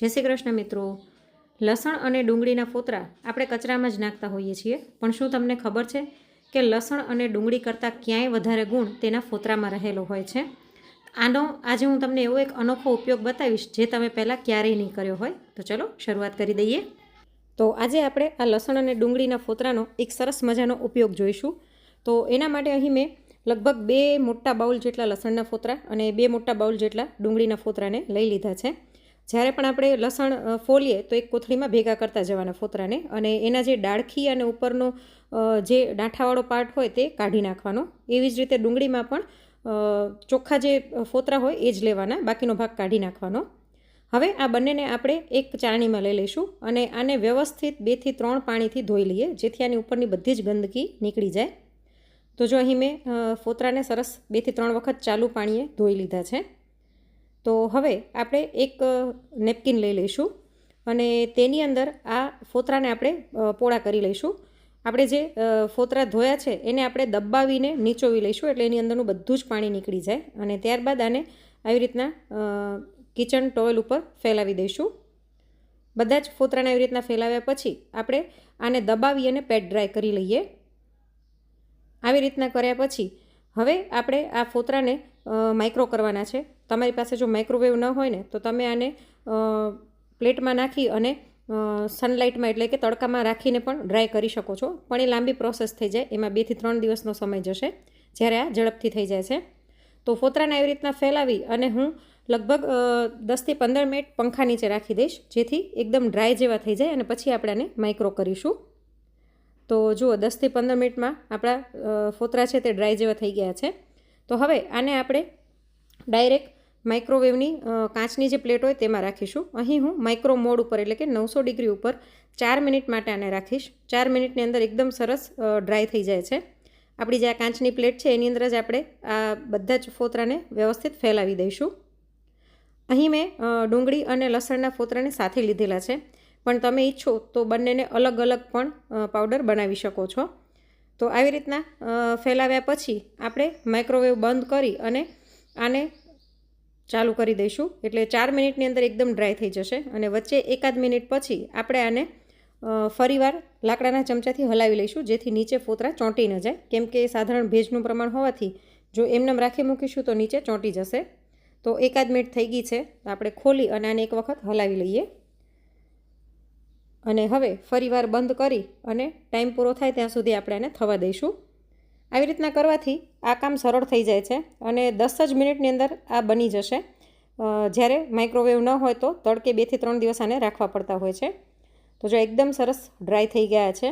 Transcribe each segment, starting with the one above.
જય શ્રી કૃષ્ણ મિત્રો. લસણ અને ડુંગળીના ફોતરા આપણે કચરામાં જ નાખતા હોઈએ છીએ. પણ શું તમને ખબર છે કે લસણ અને ડુંગળી કરતાં ક્યાંય વધારે ગુણ તેના ફોતરામાં રહેલો હોય છે? આનો આજે હું તમને એવો એક અનોખો ઉપયોગ બતાવીશ જે તમે પહેલાં ક્યારેય નહીં કર્યો હોય. તો ચલો શરૂઆત કરી દઈએ. તો આજે આપણે આ લસણ અને ડુંગળીના ફોતરાનો એક સરસ મજાનો ઉપયોગ જોઈશું. તો એના માટે અહીં મેં લગભગ બે મોટા બાઉલ જેટલા લસણના ફોતરા અને બે મોટા બાઉલ જેટલા ડુંગળીના ફોતરાને લઈ લીધા છે. જ્યારે પણ આપણે લસણ ફોલીએ તો એક કોથળીમાં ભેગા કરતા જવાના ફોતરાને અને એના જે ડાળખી અને ઉપરનો જે ડાંઠાવાળો પાર્ટ હોય તે કાઢી નાખવાનો. એવી જ રીતે ડુંગળીમાં પણ ચોખ્ખા જે ફોતરા હોય એ જ લેવાના, બાકીનો ભાગ કાઢી નાખવાનો. હવે આ બંનેને આપણે એક ચારણીમાં લઈ લઈશું અને આને વ્યવસ્થિત બેથી ત્રણ પાણીથી ધોઈ લઈએ, જેથી આની ઉપરની બધી જ ગંદકી નીકળી જાય. તો જો અહીં મેં ફોતરાને સરસ બેથી ત્રણ વખત ચાલુ પાણીએ ધોઈ લીધા છે. તો હવે આપણે એક નેપકિન લઈ લઈશું અને તેની અંદર આ ફોતરાને આપણે પોળા કરી લઈશું. આપણે જે ફોતરા ધોયા છે એને આપણે દબાવીને નીચોવી લઈશું એટલે એની અંદરનું બધું જ પાણી નીકળી જાય અને ત્યારબાદ આને આવી રીતના કિચન ટોવેલ ઉપર ફેલાવી દઈશું. બધા જ ફોતરાને આવી રીતના ફેલાવ્યા પછી આપણે આને દબાવી અને પેટ ડ્રાય કરી લઈએ. આવી રીતના કર્યા પછી હવે આપણે આ ફોતરાને માઇક્રો કરવાના છે. તમારી પાસે જો માઇક્રોવેવ ન હોય ને, તો તમે આને પ્લેટમાં નાખી અને સનલાઇટમાં એટલે કે તડકામાં રાખીને પણ ડ્રાય કરી શકો છો. પણ એ લાંબી પ્રોસેસ થઈ જાય, એમાં બેથી ત્રણ દિવસનો સમય જશે, જ્યારે આ ઝડપથી થઈ જાય છે. તો ફોતરાને આવી રીતના ફેલાવી અને હું લગભગ દસથી પંદર મિનિટ પંખા નીચે રાખી દઈશ, જેથી એકદમ ડ્રાય જેવા થઈ જાય અને પછી આપણે આને માઇક્રો કરીશું. તો જુઓ, દસથી પંદર મિનિટમાં આપણા ફોતરા છે તે ડ્રાય જેવા થઈ ગયા છે. તો હવે આને આપણે ડાયરેક્ટ માઇક્રોવેવની કાચની જે પ્લેટ હોય તેમાં રાખીશું. અહીં હું માઇક્રો મોડ ઉપર, એટલે કે નવસો ડિગ્રી ઉપર, ચાર મિનિટ માટે આને રાખીશ. ચાર મિનિટની અંદર એકદમ સરસ ડ્રાય થઈ જાય છે. આપણી જે આ કાચની પ્લેટ છે, એની અંદર જ આપણે આ બધા જ ફોતરાને વ્યવસ્થિત ફેલાવી દઈશું. અહીં મેં ડુંગળી અને લસણના ફોતરાને સાથે લીધેલા છે. પણ તમે ઈચ્છો તો બંનેને અલગ અલગ પણ પાવડર બનાવી શકો છો. તો આવી રીતના ફેલાવ્યા પછી આપણે માઇક્રોવેવ બંધ કરી અને આને ચાલુ કરી દઈશું. એટલે ચાર મિનિટની અંદર એકદમ ડ્રાય થઈ જશે અને વચ્ચે એકાદ મિનિટ પછી આપણે આને ફરીવાર લાકડાના ચમચાથી હલાવી લઈશું, જેથી નીચે ફોતરા ચોંટી ન જાય. કેમ કે સાધારણ ભેજનું પ્રમાણ હોવાથી જો એમનેમ રાખી મૂકીશું તો નીચે ચોંટી જશે. તો એકાદ મિનિટ થઈ ગઈ છે. આપણે ખોલી અને આને એક વખત હલાવી લઈએ. અને હવે ફરીવાર બંધ કરી અને ટાઈમ પૂરો થાય ત્યાં સુધી આપણે એને થવા દઈશું. આવી રીતના કરવાથી આ કામ સરળ થઈ જાય છે અને દસ જ મિનિટની અંદર આ બની જશે. જ્યારે માઇક્રોવેવ ન હોય તો તડકે બેથી ત્રણ દિવસ આને રાખવા પડતા હોય છે. તો જો એકદમ સરસ ડ્રાય થઈ ગયા છે,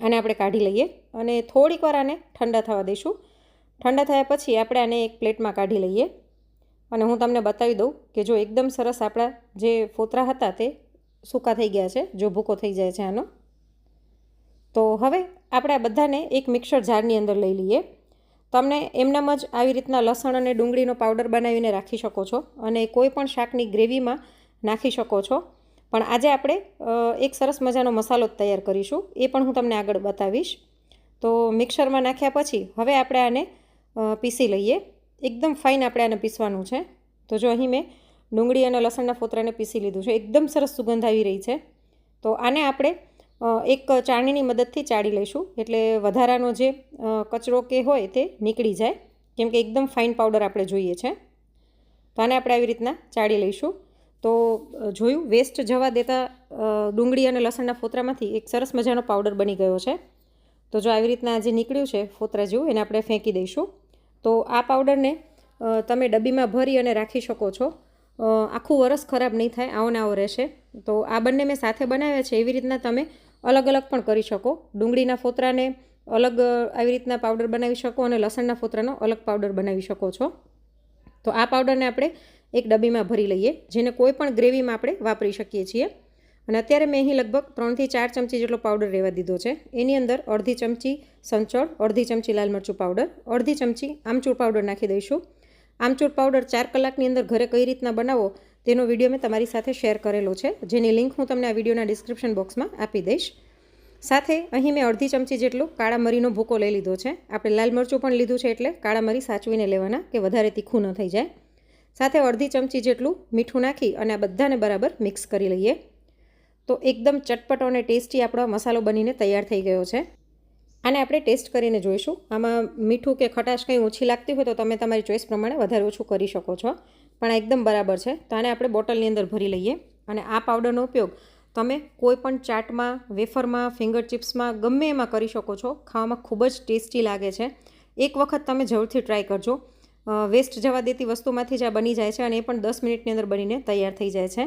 આને આપણે કાઢી લઈએ અને થોડીક વાર આને ઠંડા થવા દઈશું. ઠંડા થયા પછી આપણે આને એક પ્લેટમાં કાઢી લઈએ. અને હું તમને બતાવી દઉં કે જો એકદમ સરસ આપણા જે ફોતરા હતા તે સૂકા થઈ ગયા છે, જો ભૂકો થઈ જાય છે આનો. તો હવે આપણે આ બધાને એક મિક્સર જારની અંદર લઈ લઈએ. તમને એમનામ જ આવી રીતના લસણ અને ડુંગળીનો પાવડર બનાવીને રાખી શકો છો અને કોઈ પણ શાકની ગ્રેવીમાં નાખી શકો છો. પણ આજે આપણે એક સરસ મજાનો મસાલો તૈયાર કરીશું. એ પણ હું તમને આગળ બતાવીશ. તો મિક્સરમાં નાખ્યા પછી હવે આપણે આને પીસી લઈએ. એકદમ ફાઇન આપણે આને પીસવાનું છે. તો જો અહીં મેં ડુંગળી અને લસણના ફોતરાને પીસી લીધું છે. એકદમ સરસ સુગંધ આવી રહી છે. તો આને આપણે એક ચાળણીની મદદથી ચાળી લઈશું. એટલે વધારાનો જે કચરો કે હોય તે નીકળી જાય. કેમ કે એકદમ ફાઇન પાવડર આપણે જોઈએ છે. તો આને આપણે આવી રીતના ચાળી લઈશું. તો જોયું, વેસ્ટ જવા દેતા ડુંગળી અને લસણના ફોતરામાંથી એક સરસ મજાનો પાવડર બની ગયો છે. તો જો આવી રીતના જે નીકળ્યું છે ફોતરા જેવું, એને આપણે ફેંકી દઈશું. તો આ પાવડરને તમે ડબ્બીમાં ભરી અને રાખી શકો છો. આખું વરસ ખરાબ નહીં થાય, આવો આવો રહેશે. તો આ બંને મેં સાથે બનાવ્યા છે, એવી રીતના તમે અલગ અલગ પણ કરી શકો. ડુંગળીના ફોતરાને અલગ આવી રીતના પાવડર બનાવી શકો અને લસણના ફોતરાનો અલગ પાવડર બનાવી શકો છો. તો આ પાવડરને આપણે એક ડબ્બીમાં ભરી લઈએ, જેને કોઈ પણ ગ્રેવીમાં આપણે વાપરી શકીએ છીએ. અને અત્યારે મેં અહીં લગભગ ત્રણથી ચાર ચમચી જેટલો પાવડર રહેવા દીધો છે. એની અંદર અડધી ચમચી સંચળ, અડધી ચમચી લાલ મરચું પાવડર, અડધી ચમચી આમચૂર પાવડર નાખી દઈશું. આમચૂર પાવડર ચાર કલાકની અંદર ઘરે કઈ રીતના બનાવો તેનો વીડિયો મેં તમારી સાથે શેર કરેલો છે. જેની લિંક હું તમને આ વિડીયોના ડિસ્ક્રિપ્શન બોક્સમાં આપી દઈશ. સાથે અહીં મેં અડધી ચમચી જેટલો કાળા મરીનો ભૂકો લઈ લીધો છે. આપણે લાલ મરચું પણ લીધું છે એટલે કાળા મરી સાચવીને લેવાના કે વધારે તીખું ન થઈ જાય. સાથે અડધી ચમચી જેટલું મીઠું નાખી અને આ બધાને બરાબર મિક્સ કરી લઈએ. તો એકદમ ચટપટો અને ટેસ્ટી આપણો મસાલો બનીને તૈયાર થઈ ગયો છે. આને આપણે ટેસ્ટ કરીને જોઈશું. આમાં મીઠું કે ખટાશ કંઈ ઓછી લાગતી હોય તો તમે તમારી ચોઈસ પ્રમાણે વધારે ઓછું કરી શકો છો. પણ આ એકદમ બરાબર છે. તો આને આપણે બોટલની અંદર ભરી લઈએ. અને આ પાવડરનો ઉપયોગ તમે કોઈ પણ ચાટમાં, વેફરમાં, ફિંગર ચિપ્સમાં, ગમે એમાં કરી શકો છો. ખાવામાં ખૂબ જ ટેસ્ટી લાગે છે. એક વખત તમે જરૂરથી ટ્રાય કરજો. વેસ્ટ જવા દેતી વસ્તુમાંથી જ આ બની જાય છે અને એ પણ દસ મિનિટની અંદર બનીને તૈયાર થઈ જાય છે.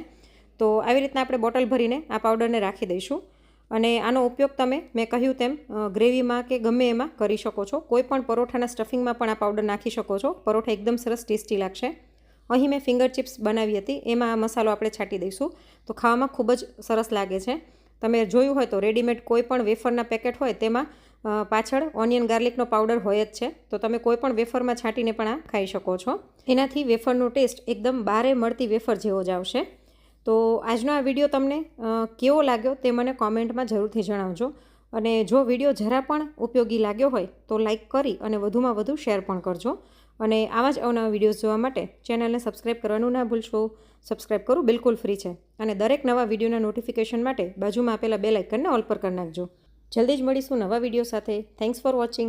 તો આવી રીતના આપણે બોટલ ભરીને આ પાવડરને રાખી દઈશું. અને આનો ઉપયોગ તમે, મેં કહ્યું તેમ ગ્રેવીમાં કે ગમે એમાં કરી શકો છો. કોઈ પણ પરોઠાના સ્ટફિંગમાં પણ આ પાવડર નાખી શકો છો. પરોઠા એકદમ સરસ ટેસ્ટી લાગશે. અહીં મેં ફિંગર ચિપ્સ બનાવી હતી. એમાં આ મસાલો આપણે છાંટી દઈશું. તો ખાવામાં ખૂબ જ સરસ લાગે છે. તમે જોયું હોય તો રેડીમેડ કોઈ પણ વેફરના પેકેટ હોય તેમાં પાછળ ઓનિયન ગાર્લિકનો પાવડર હોય જ છે. તો તમે કોઈ પણ વેફરમાં છાંટીને પણ આ ખાઈ શકો છો. એનાથી વેફરનો ટેસ્ટ એકદમ બારે મળતી વેફર જેવો જ આવશે. તો આજનો આ વીડિયો તમને કેવો લાગ્યો તે મને કોમેન્ટમાં જરૂરથી જણાવજો. અને જો વીડિયો જરા પણ ઉપયોગી લાગ્યો હોય તો લાઇક કરી અને વધુમાં વધુ શેર પણ કરજો. અને આવા જ અવનવા વિડીયોઝ જોવા માટે ચેનલને સબસ્ક્રાઈબ કરવાનું ના ભૂલશો. સબસ્ક્રાઈબ કરવું બિલકુલ ફ્રી છે. અને દરેક નવા વિડીયોના નોટિફિકેશન માટે બાજુમાં આપેલા બે લાઇકનને ઓલ પર કરી નાખજો. જલ્દી જ મળીશું નવા વીડિયો સાથે. Thanks for watching